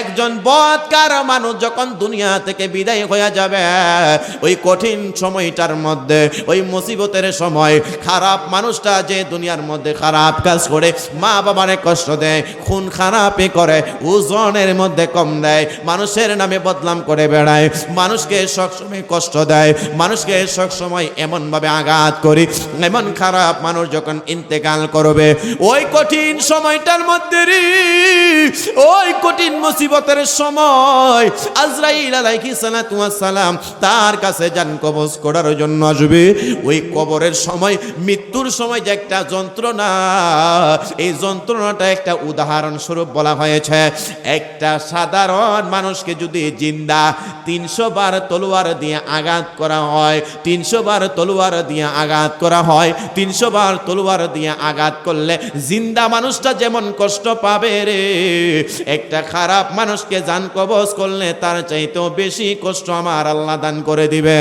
একজন বৎকার মানুষ যখন দুনিয়া থেকে বিদায় হয়ে যাবে, ওই কঠিন সময়টার মধ্যে, ওই মুসিবতের সময়, খারাপ মানুষটা যে দুনিয়ার মধ্যে খারাপ কাজ করে, মা বাবারে কষ্ট দেয়, খুন খারাপে করে, ওজনের মধ্যে কম দেয়, মানুষের নামে বদনাম করে বেড়ায়, মানুষকে সবসময় কষ্ট দেয়, মানুষকে সবসময় এমনভাবে আঘাত করি, এমন খারাপ মানুষ যখন ইন্তেকাল করবে, ওই কঠিন সময়টার মধ্যে ওই কঠিন মুসিবতের সময় আজরাইল আলাইহিস সালাতু সালাম তার কাছে যান কবজ করার জন্য আসবে। ওই কবরের সময়, মৃত্যুর সময় যে একটা যন্ত্রণা, এই যন্ত্রণাটা একটা উদাহরণ স্বরূপ বলা হয়েছে। একটা সাধারণ মানুষকে যদি জিন্দা তিনশো বার তলোয়ার দিয়ে আঘাত করা হয়, তিনশো বার তলোয়ার দিয়ে আঘাত করা হয়, তিনশো বার তলোয়ার দিয়ে আঘাত করলে জিন্দা মানুষটা যেমন কষ্ট পাবে রে, একটা খারাপ মানুষকে জান কবজ করলে তার চাইতেও বেশি কষ্ট আমার আল্লাহ দান করে দিবে।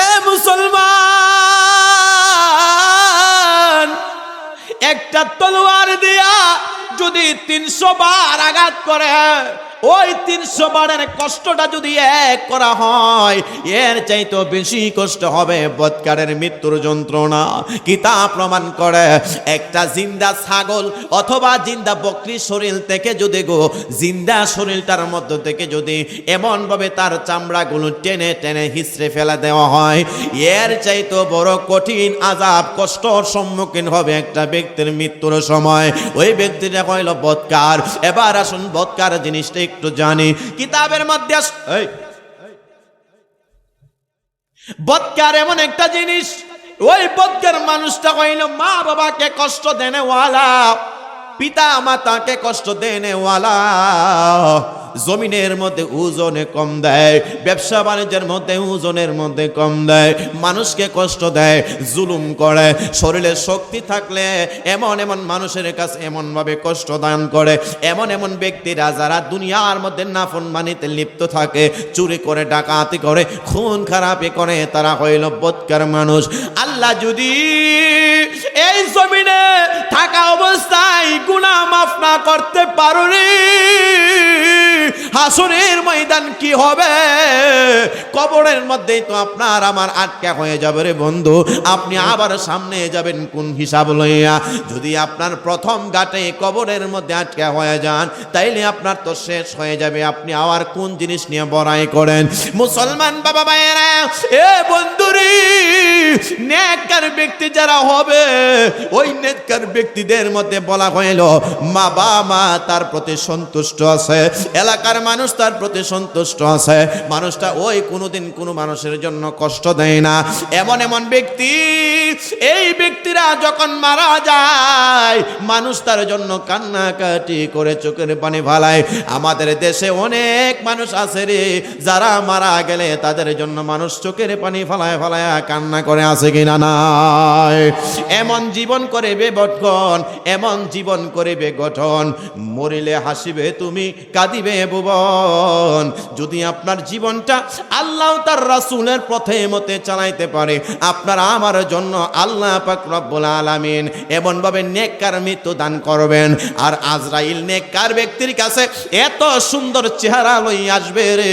এ মুসলমান, একটা তলোয়ার দিয়া যদি তিনশো বার আঘাত করে, ওই তিনশো বারের কষ্টটা যদি এক করা হয়, এর চাইতো বেশি কষ্ট হবে বৎকারের মৃত্যুর যন্ত্রণা। কিতাব প্রমাণ করে, একটা জিন্দা ছাগল অথবা জিন্দা বকরির শরীর থেকে যদি গো, জিন্দা শরীরটার মধ্য থেকে যদি এমনভাবে তার চামড়াগুলো টেনে টেনে হিসড়ে ফেলা দেওয়া হয়, এর চাইতো বড় কঠিন আজাব, কষ্টর সম্মুখীন হবে একটা ব্যক্তির মৃত্যুর সময়। ওই ব্যক্তিটা হইল বৎকার। এবার আসুন, বৎকার জিনিসটা একটু জানি। কিতাবের মধ্যে বৎকার এমন একটা জিনিস, ওই বৎকার মানুষটা কইল মা বাবাকে কষ্ট দেনে ওয়ালা পিতা মাতাকে কষ্ট দেনে ওয়ালা জমিনের মধ্যে ওজনে কম দেয়, ব্যবসা বাণিজ্যের মধ্যে ওজনের মধ্যে কম দেয়, মানুষকে কষ্ট দেয়, জুলুম করে, শরীরে শক্তি থাকলে এমন এমন মানুষের কাছে এমনভাবে কষ্ট দান করে, এমন এমন ব্যক্তিরা যারা দুনিয়ার মধ্যে নাফন মানিতে লিপ্ত থাকে, চুরি করে, ডাকাতি করে, খুন খারাপি করে, তারা হইল বৎকার মানুষ। আল্লাহ যদি এই জমিনে থাকা অবস্থায় গুণা মাফ না করতে পারো রে হাসনের ময়দান কি হবে? কবরের মধ্যেই তো আপনার আমার আটকা হয়ে যাবে রে বন্ধু। আপনি আবার সামনে যাবেন কোন হিসাব লইয়া? যদি আপনার প্রথম ঘাটে কবরের মধ্যে আটকা হয়ে যান, তাইলে আপনার তো শেষ হয়ে যাবে। আপনি আবার কোন জিনিস নিয়ে বড়াই করেন? মুসলমান বাবা ভাইয়েরা এ বন্ধুরি ব্যক্তি যারা হবে, ওই নেককার ব্যক্তিদের মধ্যে বলা হইল, মা বা মা তার প্রতি সন্তুষ্ট আছে। এলাকার মানুষ তার প্রতি সন্তুষ্ট আছে। মানুষটা ওই কোনোদিন কোনো মানুষের জন্য কষ্ট দেয় না। এমন এমন ব্যক্তি, এই ব্যক্তিরা যখন মারা যায়, মানুষ তার জন্য কান্নাকাটি করে চোখের পানি ফালায়। আমাদের দেশে অনেক মানুষ আছে রে, যারা মারা গেলে তাদের জন্য মানুষ চোখের পানি ফালায় ফালায় কান্না করে আছে কিনা নাই? এমন জীবন করে বে বটগণ, এমন জীবন করিবে গঠন। মরিলে হাসিবে তুমি, কাঁদিবে ভুবন যদি আপনার জীবনটা আল্লাহ তার রাসূলের পথে মতে চালাইতে পারে, আপনার আমার জন্য আল্লাহ পাক রব্বুল আলামিন এমন ভাবে নেককার মৃত্যু দান করবেন। আর আজরাইল নেককার ব্যক্তির কাছে এত সুন্দর চেহারা লই আসবে রে।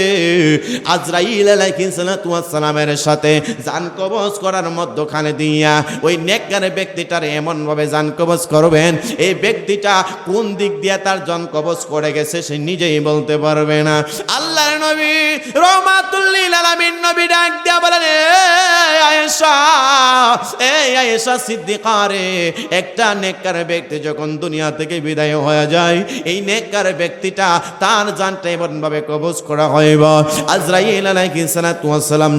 আজরাইল আলাইহিস সালাতু ওয়াস সালামের সাথে জান কবজ করার মধ্যখানে দিয়া ওই নেককার ব্যক্তিটার এমন ভাবে জান কবজ করবেন, এই ব্যক্তিটা কোন দিক দিয়ে তার জন কবজ করে গেছে সে নিজেই বলতে পারবে না। আল্লাহর নবী, রহমাতুল্লিল আলামিন নবী ডাক দিয়া বলেন, "এ আয়েশা এই আয়েশা সিদ্দিকা রে, একটা নেককার ব্যক্তি যখন দুনিয়া থেকে বিদায় হয়ে যায়, এই নেককার ব্যক্তিটা তার জানটা কবজ করা আজরাইল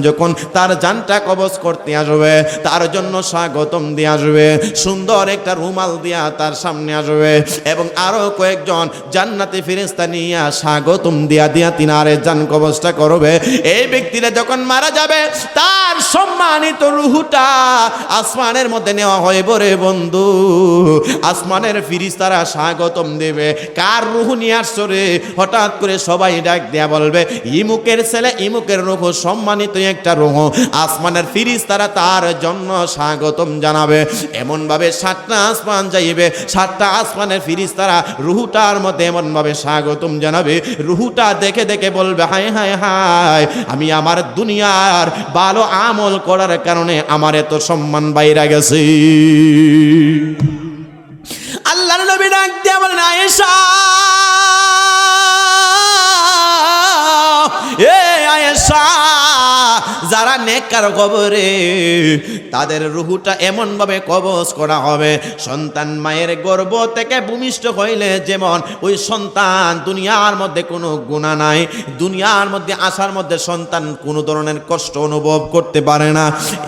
যখন তার জানটা করতে আসবে, তার জন্য স্বাগতম দিয়ে আসবে, সুন্দর একটা রুমাল দিয়া তার সামনে আসবে এবং আরও কয়েকজন জান্নাতি ফেরেশতা নিয়ে স্বাগতম দিয়া দিয়া তিনারে জান শয়তান কবচটা করবে। এই ব্যক্তিরা যখন মারা যাবে, তার সম্মানিত রুহুটা আসমানের মধ্যে নেওয়া হয় বরে বন্ধু। আসমানের ফিরিস্তারা স্বাগতম দেবে। কার রুহু নিয়ে আসছো রে? হঠাৎ করে সবাই ডাক দেয়া বলবে, ইমুকের ছেলে, ইমুকের রুহ, সম্মানিত একটা রুহ। আসমানের ফিরিস্তারা তার জন্য স্বাগতম জানাবে। এমনভাবে সাতটা আসমান যাইবে, সাতটা আসমানের ফিরিস তারা রুহুটার মধ্যে এমনভাবে স্বাগতম জানাবে। রুহুটা দেখে দেখে বলবে হায় হায় হায়, আমি আমার দুনিয়ার ভালো আমল করার কারণে আমার এত সম্মান বাইরে গেছে। আল্লাহর নবী ডাক দিয়ে বলেন, আয়েশা যারা নেককার কবরে, তাদের রুহুটা এমনভাবে কবজ করা হবে। সন্তান মায়ের গর্ব থেকে ভূমিষ্ঠ হইলে যেমন ওই সন্তান দুনিয়ার মধ্যে কোনো গুণা নাই, দুনিয়ার মধ্যে আসার মধ্যে সন্তান কোনো ধরনের কষ্ট অনুভব করতে পারে না।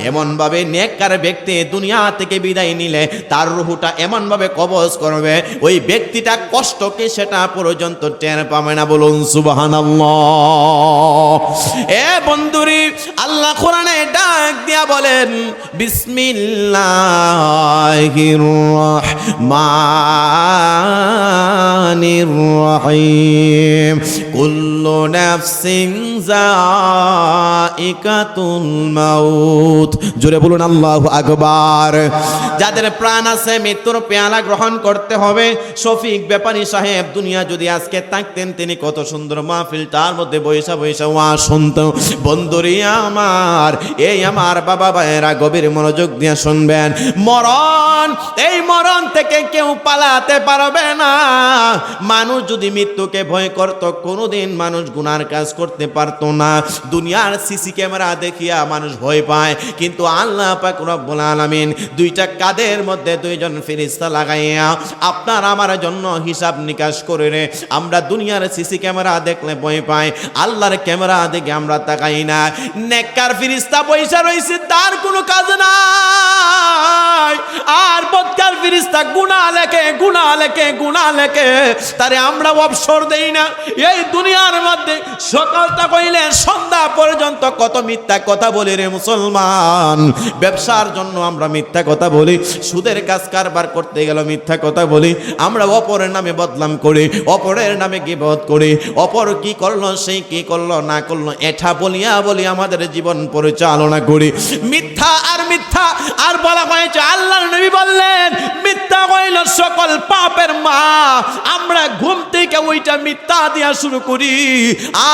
এমনভাবে নেককার ব্যক্তি দুনিয়া থেকে বিদায় নিলে তার রুহুটা এমনভাবে কবজ করবে, ওই ব্যক্তিটা কষ্টকে সেটা পর্যন্ত টের পাবে না। বলুন, সুবহানাল্লাহ। এ বন্ধুরি আল্লাহ কোরআনে ডাক দিয়া বলেন, বিসমিল্লাহির রহমানির রহিম। কুল্লু নাফসিন যায়িকাতুল মাউত। জোরে বলুন, আল্লাহু আকবার। যাদের প্রাণ আছে, মৃত্যুর পেয়ালা গ্রহণ করতে হবে। শফিক ব্যাপারী সাহেব, দুনিয়া যদি আজকে থাকতেন তিনি কত সুন্দর মাহফিল, তার মধ্যে বৈশা বৈশা ওয়া শুনতো। বন্ধুরি আমার। এই আমার বাবা ভাইয়েরা গভীর মনোযোগ দিয়ে শুনবেন। মরণ, এই মরণ থেকে কেউ পালাতে পারবে না। মানুষ যদি মৃত্যুকে ভয় করত, কোনোদিন মানুষ গুনার কাজ করতে পারতো না। দুনিয়ার সিসি ক্যামেরা দেখিয়া মানুষ ভয় পায়। কিন্তু আল্লাহ পাক আলামিন দুইটা কাদের মধ্যে দুইজন ফেরেশতা লাগাইয়া আপনার আমার জন্য হিসাব নিকাশ করে রে। আমরা দুনিয়ার সিসি ক্যামেরা দেখলে ভয় পাই। আল্লাহর ক্যামেরা দেখে আমরা তাকাই না। নেককার ফিরিস্তা পয়সা রয়েছে তার কোনো কাজ নাই। আর বদকার ফিরিস্তা গুণা লেখে গুণা লেখে গুণা লেখে। তারে আমরা অবসর দেই না। এই দুনিয়ার মধ্যে সকালটা কইলে সন্ধ্যা পর্যন্ত কত মিথ্যা কথা বলি রে মুসলমান। ব্যবসার জন্য আমরা মিথ্যা কথা বলি, সুদের কাজ কারবার করতে গেল মিথ্যা কথা বলি, আমরা অপরের নামে বদলাম করি, অপরের নামে গিবত করি, অপর কি করল সেই কি করল, না করল এটা বলিয়া বলি আমাদের জীবন পরিচালনা করি। মিথ্যা আর মিথ্যা আর বলা হয়েছে আল্লাহর নবী বললেন, মিথ্যা হইল সকল পাপের মা। আমরা ঘুম থেকে ওইটা মিথ্যা দিয়া শুরু করি।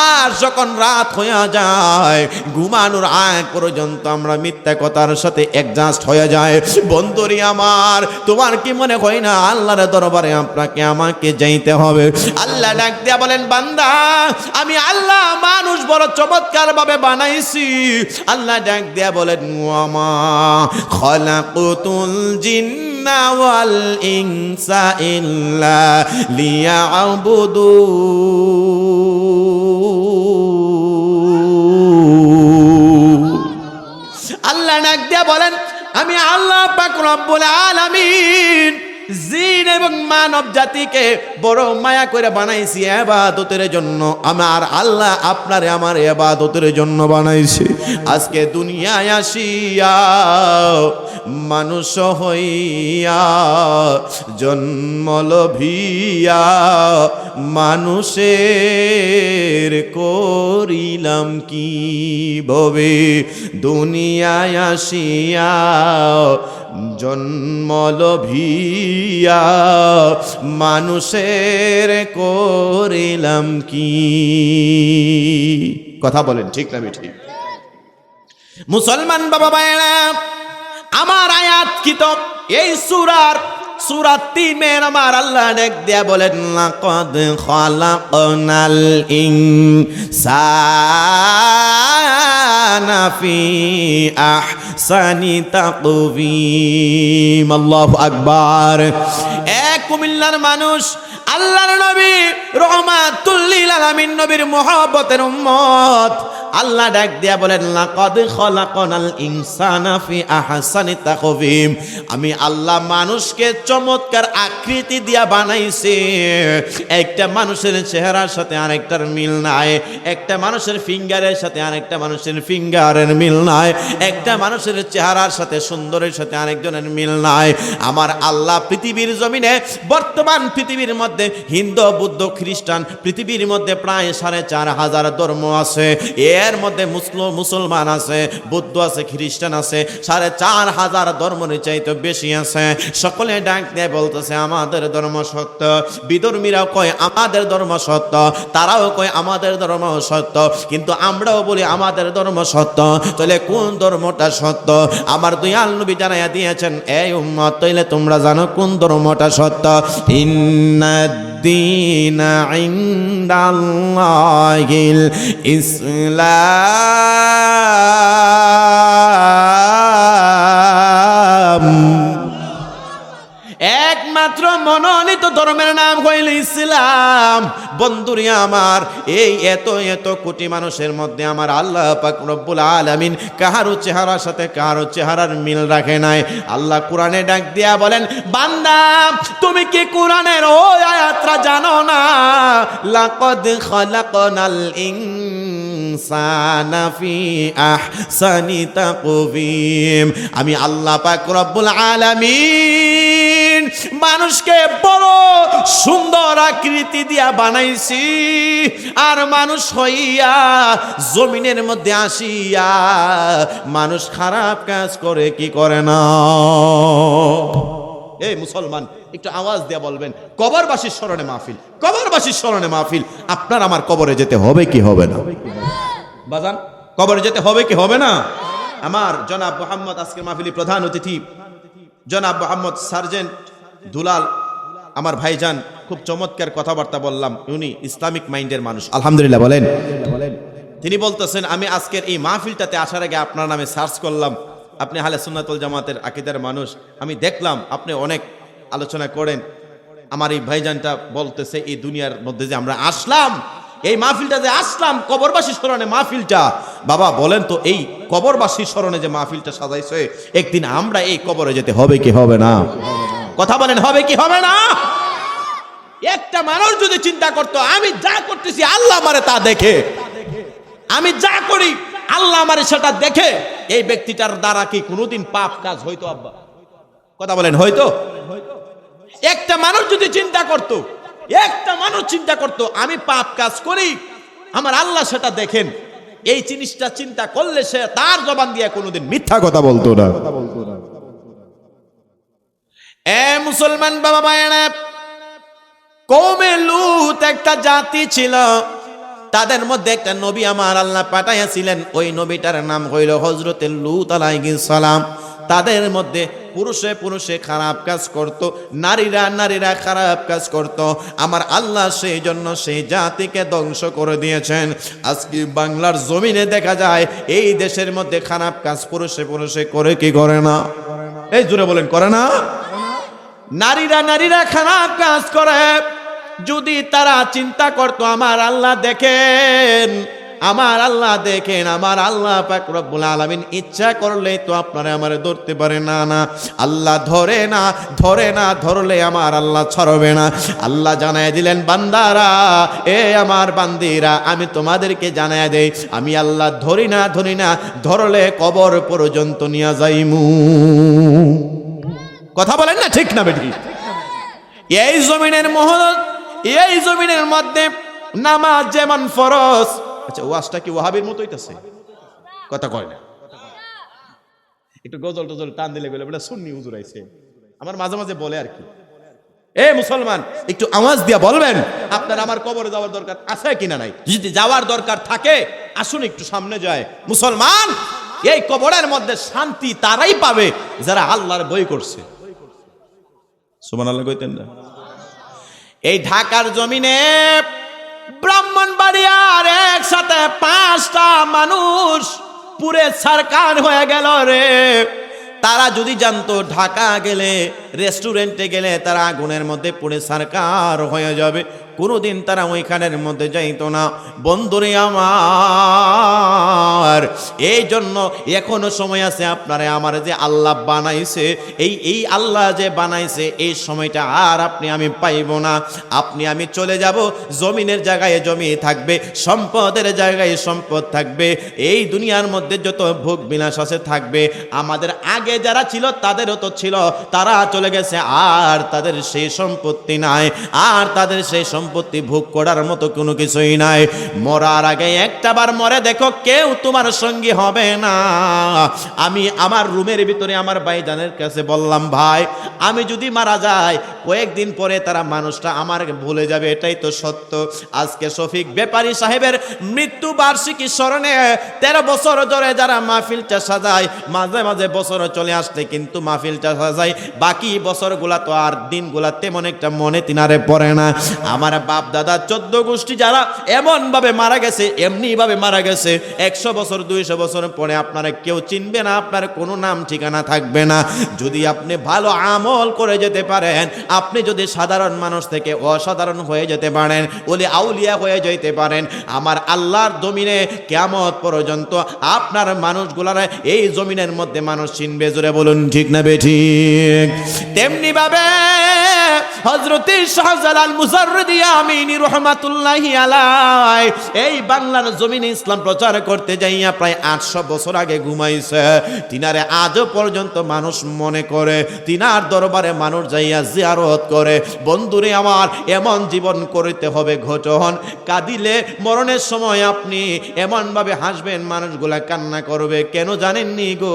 আর যখন রাত হয়ে যায়, ঘুমানোর আগ পর্যন্ত আমরা মিথ্যা কথার সাথে অ্যাডজাস্ট হয়ে যায় বন্ধুরি আমার, তোমার কি মনে হয় না আল্লাহর দরবারে আপনাকে আমাকে যাইতে হবে? আল্লাহ ডাক দিয়া বলেন, বান্দা, আমি আল্লাহ মানুষ বড় চমৎকার ভাবে বানাইছি। আল্লাহ ডাক দিয়া বলেন ওয়ামা খলাকুতুল ইনসা ইল্লা লিয়াবুদু। আল্লাহ নাক দিয়া বলেন আমি আল্লাহ পাক রব্বুল আলামিন জিন এবং মানব জাতিকে বড় মায়া করে বানাইছি এবাদতের জন্য। আমার আল্লাহ আপনারে আমার এবাদতের জন্য বানাইছি। আজকে দুনিয়ায় আসিয়া মানুষ হইয়া জন্মল ভিয়া মানুষের করিলাম কি ভবে দুনিয়ায় আসিয়া জন্মল ভিয়া মানুষের করিলাম কি? কথা বলেন, ঠিক না ঠিক মুসলমান বাবা ভাইরা আমার আয়াত কিতাব এই সুরার সুরা তিনের আমার আল্লাহ ডেক দিয়া বলেন, লাকাদ খালাকনাল ইনসানা। ফি আহসানি তাকবীম আল্লাহু আকবার এক কুমিল্লার মানুষ আল্লাহর নবী রহমাতুল্লিল আলামিন নবীর মহব্বতের উম্মত। আল্লাহ ডাক দিয়া বলেন, লাকাদ খলাকনাল ইনসানা ফি আহসানি তাকওয়িম। আমি আল্লাহ মানুষকে চমৎকার আকৃতি দিয়া বানাইছি। একটা মানুষের চেহারার সাথে আরেকটার মিল নাই। একটা মানুষের ফিঙ্গারের সাথে আরেকটা মানুষের ফিঙ্গারের মিল নাই। একটা মানুষের চেহারার সাথে সুন্দরের সাথে আরেকজনের মিল নাই। আমার আল্লাহ পৃথিবীর জমিনে বর্তমান পৃথিবীর মধ্যে হিন্দু, বুদ্ধ, খ্রিস্টান, পৃথিবীর মধ্যে প্রায় সাড়ে চার হাজার ধর্ম আছে। এর মধ্যে মুসলিম মুসলমান আছে, বৌদ্ধ আছে, খ্রিস্টান আছে, সাড়ে চার হাজার ধর্মের চাইতে বেশি আছে। সকলে ডাক দিয়ে বলতেছে, আমাদের ধর্ম সত্য। বিধর্মীরাও কয়, আমাদের ধর্ম সত্য। তারাও কয়, আমাদের ধর্ম সত্য। কিন্তু আমরাও বলি, আমাদের ধর্ম সত্য। তাহলে কোন ধর্মটা সত্য? আমার দয়াল নবী জানাইয়া দিয়েছেন, এই উম্মত, তাইলে তোমরা জানো কোন ধর্মটা সত্য? ইন্নাদ্দিনা ইনদাল্লাহিল ইসলাম একমাত্র মনোনীত ধর্মের নাম হইল ইসলাম। বন্ধুরি আমার, এই এত এত কোটি মানুষের মধ্যে আমার আল্লাহ পাক রব্বুল আলামিন কাহারও চেহারার সাথে কাহারও চেহারার মিল রাখে নাই। আল্লাহ কোরআনে ডাক দিয়া বলেন, বান্দা, তুমি কি কোরআনের ওই আয়াতটা জানো না? লাকাদ খালাকনাল ইনসানা আমি আল্লাহ পাক রব্বুল আলামিন মানুষকে বড় সুন্দর আকৃতি দিয়া বানাইছি। আর মানুষ হইয়া জমিনের মধ্যে আসিয়া মানুষ খারাপ কাজ করে, কি করে না? এই মুসলমান, একটু আওয়াজ দিয়া বলবেন, কবরবাসীর স্মরণে মাহফিল, কবরবাসীর স্মরণে মাহফিল, আপনার আমার কবরে যেতে হবে কি হবে না? বাজান, কবরে যেতে হবে কি হবে না? আমার জনাব মোহাম্মদ আজকের মাহফিলি প্রধান অতিথি, জনাব মোহাম্মদ সার্জেন্ট দুলাল আমার ভাইজান খুব চমৎকার কথাবার্তা বললাম উনি ইসলামিক মাইন্ডের মানুষ। আলহামদুলিল্লাহ বলেন। তিনি বলতেছেন আমি আজকের এই মাহফিলটাতে আসার আগে আপনার নামে সার্চ করলাম আপনি হালে সুন্নাতুল জামাতের আকিদার মানুষ আমি দেখলাম আপনি অনেক আলোচনা করেন। আমার এই ভাইজানটা বলতেছে এই দুনিয়ার মধ্যে যে আমরা আসলাম এই মাহফিলটা যে আসলাম কবরবাসীর স্মরণে মাহফিলটা। বাবা বলেন তো এই কবরবাসী স্মরণে যে মাহফিলটা সাজাইছে একদিন আমরা এই কবরে যেতে হবে কি হবে না? কথা বলেন, হবে কি, হবে না? একটা মানুষ যদি চিন্তা করতো, আমি যা করতেছি, আল্লাহ মারে তা দেখে। আমি যা করি, আল্লাহ মারে সেটা দেখে। এই ব্যক্তিটার দ্বারা কি কোনোদিন পাপ কাজ হইতো, আব্বা? কথা বলেন হয়তো একটা মানুষ যদি চিন্তা করত, একটা মানুষ চিন্তা করত, আমি পাপ কাজ করি, আমার আল্লাহ সেটা দেখেন। এই জিনিসটা চিন্তা করলে সে তার জবান দিয়ে কোনোদিন মিথ্যা কথা বলতো না। এ মুসলমান বাবা মায়েরা কৌমে লুত একটা জাতি ছিল, তাদের মধ্যে একটা নবী আমার আল্লাহ পাঠাইয়াছিলেন, ওই নবীটার নাম হইল হজরতে লুত সালাম। তাদের মধ্যে পুরুষে পুরুষে খারাপ কাজ করত, নারীরা নারীরা খারাপ কাজ করত। আমার আল্লাহ সেই জন্য সেই জাতিকে ধ্বংস করে দিয়েছেন। আজকে বাংলার জমিনে দেখা যায়, এই দেশের মধ্যে খারাপ কাজ পুরুষে পুরুষে করে কি করে না? এই জুড়ে বলেন, করে না? নারীরা নারীরা খারাপ কাজ করে। যদি তারা চিন্তা করত, আমার আল্লাহ দেখেন, আমার আল্লাহ দেখেন, আমার আল্লাহ পাক ইচ্ছা করলে তো আপনারা আমারে ধরতে পারে। না না, আল্লাহ ধরে না ধরে না, ধরলে আমার আল্লাহ ছড়বে না। আল্লাহ জানায় দিলেন, বান্দারা, এ আমার বান্দিরা, আমি তোমাদেরকে জানায় দেই, আমি আল্লাহ ধরি না ধরি না, ধরলে কবর পর্যন্ত নিয়ে যাইমু। কথা বলেন না, ঠিক না বেটি? এই জমিনের মহল, এই জমিনের মধ্যে নামাজ যেমন ফরজ। আচ্ছা ওয়াজটা কি ওয়াহাবির মতো হইতাছে কথা কয় না। একটু গজল টজল টান দিলে গেলে বলে সুন্নি হুজুর আইছে। আমার মাঝে মাঝে বলে আর কি। এ মুসলমান, একটু আওয়াজ দিয়া বলবেন, আপনার আমার কবরে যাওয়ার দরকার আছে কিনা নাই? যদি যাওয়ার দরকার থাকে, আসুন একটু সামনে যায়। মুসলমান, এই কবরের মধ্যে শান্তি তারাই পাবে যারা আল্লাহর বই করছে। সুমান আল্লাহ কইতেন না। এই ঢাকার জমিনে ব্রাহ্মণবাড়িয়ার একসাথে পাঁচটা মানুষ পুরে সরকার হয়ে গেল রে। তারা যদি জানতো ঢাকা গেলে রেস্টুরেন্টে গেলে তারা আগুনের মধ্যে পড়ে সরকার হয়ে যাবে। কোনোদিন তারা ওইখানের মধ্যে যাইত না। বন্ধুরে আমার এই জন্য এখনও সময় আছে আপনারা আমার যে আল্লাহ বানাইছে, এই এই আল্লাহ যে বানাইছে, এই সময়টা আর আপনি আমি পাইব না। আপনি আমি চলে যাব, জমিনের জায়গায় জমি থাকবে, সম্পদের জায়গায় সম্পদ থাকবে, এই দুনিয়ার মধ্যে যত ভোগ বিলাস আছে থাকবে। আমাদের আগে যারা ছিল তাদেরও তো ছিল, তারা চলে গেছে, আর তাদের সেই সম্পত্তি নাই, আর তাদের সেই সম্পত্তি ভোগ করার মতো কোনো কিছুই নাই। মরার আগে একটা বার মরে দেখো কেউ তোমার সঙ্গী হবে না। আমি আমার রুমের ভিতরে আমার ভাইজানের কাছে বললাম, ভাই, আমি যদি মারা যাই, কয়েকদিন পরে তারা মানুষটা আমার ভুলে যাবে, এটাই তো সত্য। আজকে শফিক ব্যাপারী সাহেবের মৃত্যু বার্ষিকী স্মরণে তেরো বছর ধরে যারা মাহফিলটা সাজায়, মাঝে মাঝে বছর চলে আসলে কিন্তু মাহফিলটা সাজায়। বাকি বছরগুলা তো আর দিনগুলা তেমন একটা মনে তিনারে পড়ে না। আমার বাপ, দাদা, চোদ্দ গোষ্ঠী যারা এমন ভাবে মারা গেছে এমনি ভাবে মারা গেছে, একশো বছর, দুইশো বছর পরে আপনারা কেউ চিনবে না, আপনার কোনো নাম, ঠিকানা থাকবে না। যদি আপনি ভালো আমল করে যেতে পারেন, আপনি যদি সাধারণ মানুষ থেকে অসাধারণ হয়ে যেতে পারেন, ওলি আউলিয়া হয়ে যেতে পারেন, আমার আল্লাহর জমিনে কেমত পর্যন্ত আপনার মানুষগুলার এই জমিনের মধ্যে মানুষ চিনবে, জোরে বলুন, ঠিক না বেঠিক তেমনি ভাবে হজরতি শাহজালাল মুজাররদি রহমাতুল্লাহি আলাই এই বাংলার জমিনে ইসলাম প্রচার করতে যাইয়া প্রায় আটশো বছর আগে ঘুমাইছে। তিনারে আজও পর্যন্ত মানুষ মনে করে, তিনার দরবারে মানুষ যাইয়া জিয়ারত করে। বন্ধুরে আমার, এমন জীবন করিতে হবে ঘটন। কাঁদিলে মরণের সময় আপনি এমনভাবে হাসবেন, মানুষগুলা কান্না করবে। কেন জানেননি গো?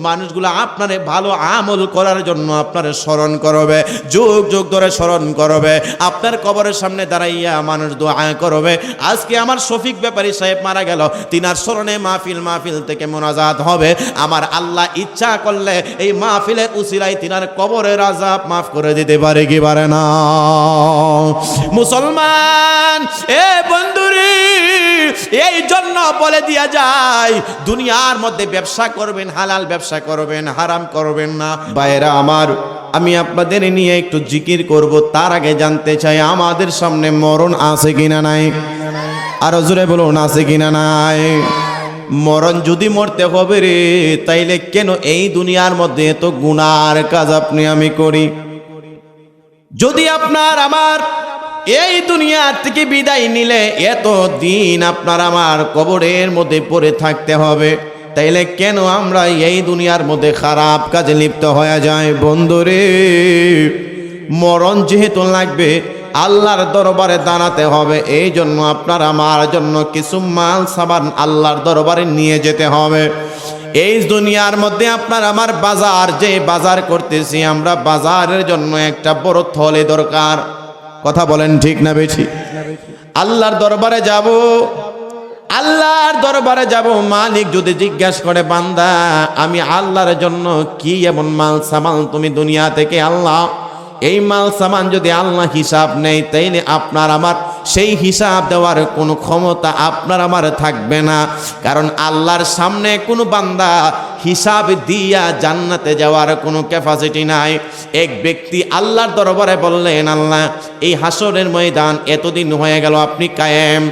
মানুষগুলা আপনারে ভালো আমল করার জন্য আপনারে স্মরণ করবে, যুগ যুগ ধরে স্মরণ করবে। আপনার কবরের সামনে দাঁড়াইয়া মানুষ দোয়া করবে। আজকে আমার শফিক ব্যাপারী সাহেব মারা গেল। তিনার স্মরণে মাহফিল মাহফিল থেকে মোনাজাত হবে। আমার আল্লাহ ইচ্ছা করলে এই মাহফিলের উসিলাই তিনার কবরের আজাব মাফ করে দিতে পারে কি পারে না? মুসলমান, এ বন্ধুরি, এই জন্য বলে দিয়া যায়, দুনিয়ার মধ্যে ব্যবসা করবেন, হালাল ব্যবসা করবেন, হারাম করবেন না। বাইরা আমার আমি আপনাদের নিয়ে একটু জিকির করব, তার আগে জানতে চাই আমাদের সামনে মরণ আছে কিনা নাই? আরও জোরে বলুন, আছে কিনা নাই? মরণ যদি মরতে হবে রে, তাইলে কেন এই দুনিয়ার মধ্যে এত গুনার কাজ আপনি আমি করি? যদি আপনার আমার এই দুনিয়ার থেকে বিদায় নিলে এত দিন আপনার আমার কবরের মধ্যে পড়ে থাকতে হবে। তাইলে কেন আমরা এই দুনিয়ার মধ্যে খারাপ কাজে লিপ্ত হয়ে যায় বন্ধুরে, মরণ যেহেতু লাগবে, আল্লাহর দরবারে দাঁড়াতে হবে। এই জন্য আপনার আমার জন্য কিছু মাল সাবান আল্লাহর দরবারে নিয়ে যেতে হবে। এই দুনিয়ার মধ্যে আপনার আমার বাজার, যে বাজার করতেছি আমরা, বাজারের জন্য একটা বড় থলে দরকার। কথা বলেন ঠিক না বেশি আল্লাহর দরবারে যাব আল্লাহর দরবারে যাব, মালিক যদি জিজ্ঞাসা করে, বান্দা, আমি আল্লাহর জন্য কি এমন মাল সামাল তুমি দুনিয়া থেকে আল্লাহ এই মাল সামান যদি আল্লাহ হিসাব নেই তাইলে আপনার আমার, সেই হিসাব দেওয়ার কোনো ক্ষমতা আপনার আমার থাকবে না। কারণ আল্লাহর সামনে কোনো বান্দা হিসাব দিয়া জান্নাতে যাওয়ার কোনো ক্যাপাসিটি নাই। এক ব্যক্তি আল্লাহর দরবারে বললেন, আল্লাহ, এই হাসরের ময়দান এতদিন হয়ে গেল, আপনি কায়েম।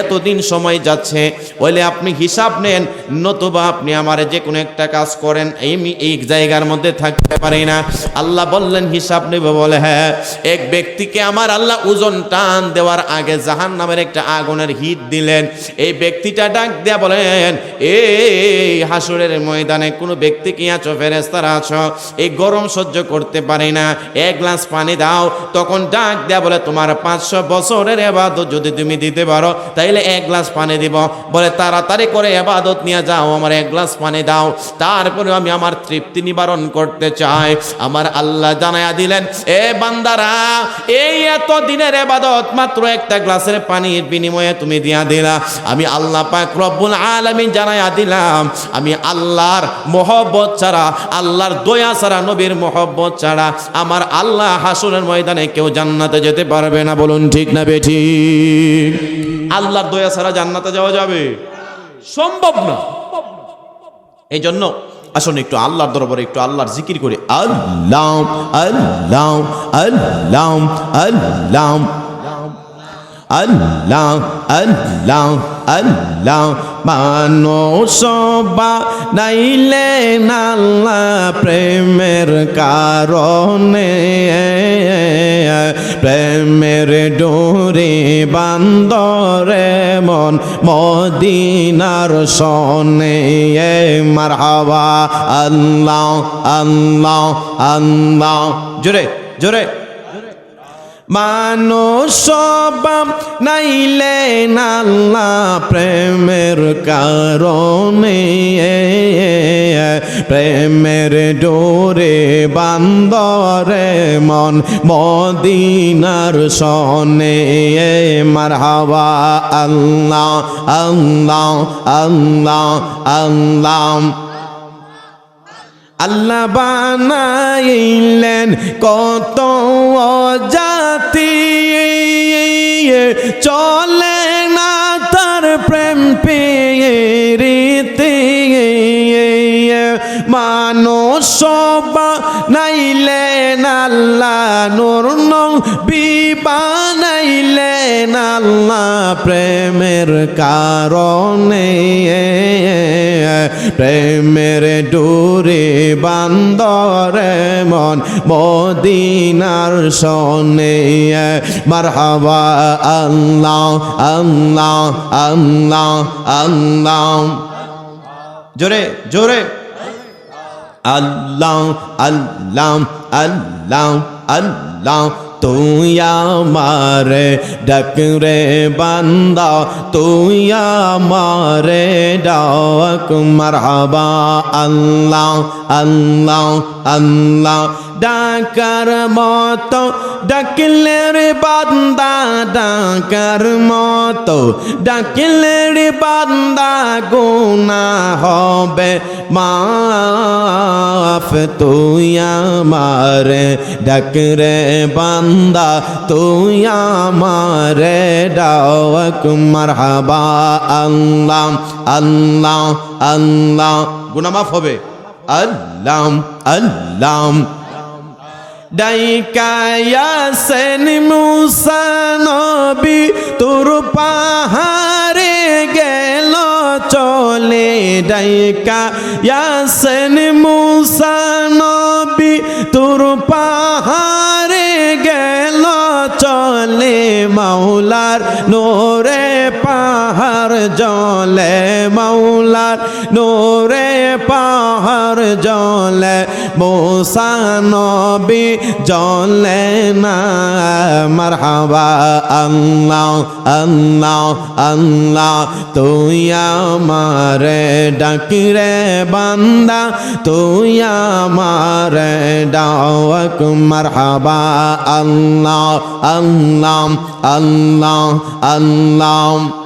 এতদিন সময় যাচ্ছে, বলে আপনি হিসাব নেন, নতুবা আপনি আমার যে কোনো একটা কাজ করেন আমি এই জায়গার মধ্যে থাকতে পারি না। আল্লাহ বললেন, হিসাব নেবে বলে হ্যাঁ এক ব্যক্তিকে আমার আল্লাহ ওজন টান দেওয়ার আগে জাহান নামের একটা আগুনের হিট দিলেন। এই ব্যক্তিটা ডাক দেয়া বলেন, এই হাসুরের ময়দানে কোনো ব্যক্তি কি আছো ফেরেস্তারা আছো? এই গরম সহ্য করতে পারি না। এক গ্লাস পানি দাও। তখন ডাক দেয়া বলে, তোমার পাঁচশো বছরের এবাদত যদি তুমি দিতে পারো তাইলে এক গ্লাস পানি দিব। বলে, তাড়াতাড়ি করে এবাদত নিয়ে যাও, আমার এক গ্লাস পানি দাও। তারপরে আমি আমার তৃপ্তি নিবারণ করতে চাই। আমার আল্লাহ জানায়া দিলেন, এ বান্দারা, এই এত দিনের এবাদত মাত্র একটা গ্লাসের পানির বিনিময়ে তুমি দিয়া দিলা। আমি আল্লাহ পাক রব্বুল আলামিন জানায়া দিলাম, আমি আল্লাহর মোহব্বত ছাড়া, আল্লাহর দয়া ছাড়া, নবীর মোহব্বত ছাড়া আমার আল্লাহ হাসুরের ময়দানে কেউ জান্নাতে যেতে পারবে না। বলুন, ঠিক না বেঠি আল্লাহর দয়া ছাড়া জান্নাতে যাওয়া যাবে? সম্ভব না। এই জন্য আসুন একটু আল্লাহর দরবারে একটু আল্লাহর জিকির করি। আল্লাহ আল্লাহ আল্লাহ আল্লাহ। আল্লাহ আল্লাহ আল্লাহ। মানুষ নাইলে নাল্লা প্রেমের কারণে। প্রেমের ডোরে বান্দরে মন মদিনার সনে। মারহাবা, আল্লাহ আল্লাহ আল্লাহ। জোরে জোরে। মানুষ নাইলে নাল্লা প্রেমের কারণে, প্রেমের ডোরে বান্দরে মন মদিনার সনে, মারহাবা আল্লাহ আল্লাহ আল্লাহ আল্লাহ। আল্লাহ বানাইলেন কত জাতি চলে না তার প্রেম পেয়ে রীতি মানুষ নাইলেন আল্লাহ নূর বিবানাইলেন আল্লাহ প্রেমের কারণে। প্রেমের ডোরে বান্দরে মন মদিনার সনে মারহাবা, আল্লাহ আল্লাহ আল্লাহ আল্লাহ। জোরে জোরে। আল্লাহ আল্লাহ আল্লাহ আল্লাহ। তুই আমার ডাকরে বান্দা তুই আমার ডাক। মারহাবা আল্লাহ আল্লাহ আল্লাহ। ডাকার মতো ডাকলে রে বান্দা, ডাকার মতো ডাকলে রে বান্দা গোনা হবে, মাফ তুই আমার ডাকরে বান্দা, তুই আমার, ডাক মারহাবা, আল্লাহ আল্লাহ আল্লাহ। গুনা মাফ হবে। আল্লাহ আল্লাহ। ডাইকায়াসেন মুসা নবী, তোর পাহাড়ে গেল চলে। ডাইকা ইয়াসেন মুসা নবী, তোর পাহাড়ে গেল চলে। মাওলার নোরে পাহাড় জলে মাওলার নোরে পাহাড় জলে মোসা নবী জলে না, মারহাবা আল্লাহ আল্লাহ আল্লাহ। তুই আমার ডাকিরে বান্দা, তুই আমার ডাক, মারহাবা আল্লাহ আল্লাহ আল্লাহ আল্লাহ।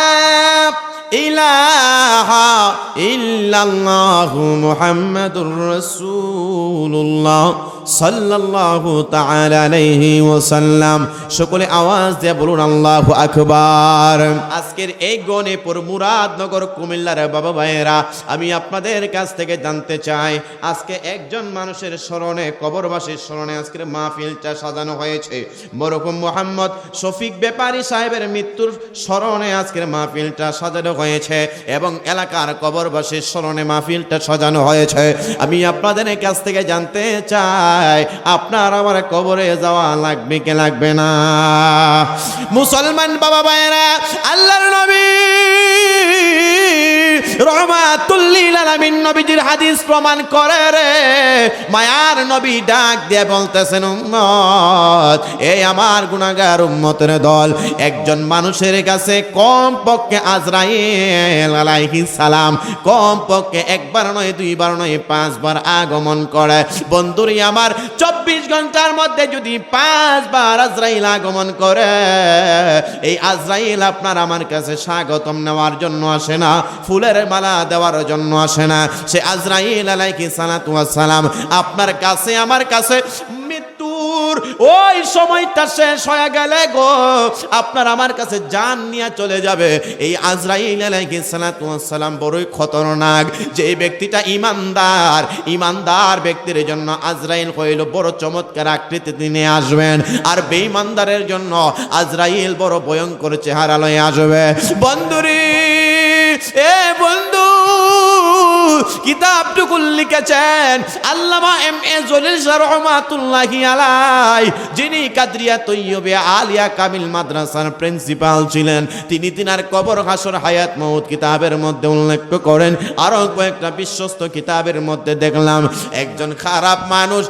সাল্লাল্লাহু সকলে আওয়াজ দিয়ে বলুন, আল্লাহু আকবার। আজকের এই গনে পর মুরাদনগর কুমিল্লার বাবা ভাইয়েরা, আমি আপনাদের কাছ থেকে জানতে চাই, আজকে একজন মানুষের স্মরণে, কবরবাসীর স্মরণে আজকের মাহফিলটা সাজানো হয়েছে। মরহুম মোহাম্মদ শফিক ব্যাপারী সাহেবের মৃত্যুর স্মরণে আজকের মাহফিলটা সাজানো হয়েছে এবং এলাকার কবরবাসীর স্মরণে মাহফিলটা সাজানো হয়েছে। আমি আপনাদের কাছ থেকে জানতে চাই, আপনার আমার কবরে যাওয়া লাগবে কে লাগবে না? মুসলমান বাবা ভাইরা আল্লাহর নবী রহমাতুল্লিল নবীজির হাদিস প্রমাণ করে রে। মায়ার নবী ডাক দিয়ে বলতেছেন, উম্মত, এই আমার গুনাহগার উম্মতের দল একজন মানুষের কাছে কম পক্ষে আজরাইল আলাইহিস সালাম কম পক্ষে একবার নয়, দুইবার নয়, পাঁচবার আগমন করে। বন্ধুরি আমার, চব্বিশ ঘণ্টার মধ্যে যদি পাঁচবার আজরাইল আগমন করে, এই আজরাইল আপনার আমার কাছে স্বাগতম নেওয়ার জন্য আসে না। ফুলের মালা দেওয়ার জন্য আসে না। সে আজরাইল আলাইকি সালাম আপনার কাছে, আমার কাছে ওই সময়টা শেষ হয়ে গেলে গো, আপনার আমার কাছে জান নিয়ে চলে যাবে। এই আজরাইল আলাইহি সালাম বড়ই খতরনাক যে ব্যক্তিটা ইমানদার ইমানদার ব্যক্তির জন্য আজরাইল হইল বড় চমৎকার আকৃতি নিয়ে আসবেন। আর বেঈমানদারের জন্য আজরাইল বড় ভয়ঙ্কর চেহারা লয়ে আসবে। বন্ধুরি এ বন্ধু, কিতাবটুকু লিখেছেন আল্লামা এম এ জলিল রহমাতুল্লাহি আলাই যিনি কাদরিয়া তৈয়বে আলিয়া কামিল মাদ্রাসার প্রিন্সিপাল ছিলেন। তিনি তিনার কবর হাসর হায়াত মৌত কিতাবের মধ্যে উল্লেখ করেন। আরও কয়েকটা বিশ্বস্ত কিতাবের মধ্যে দেখলাম, একজন খারাপ মানুষ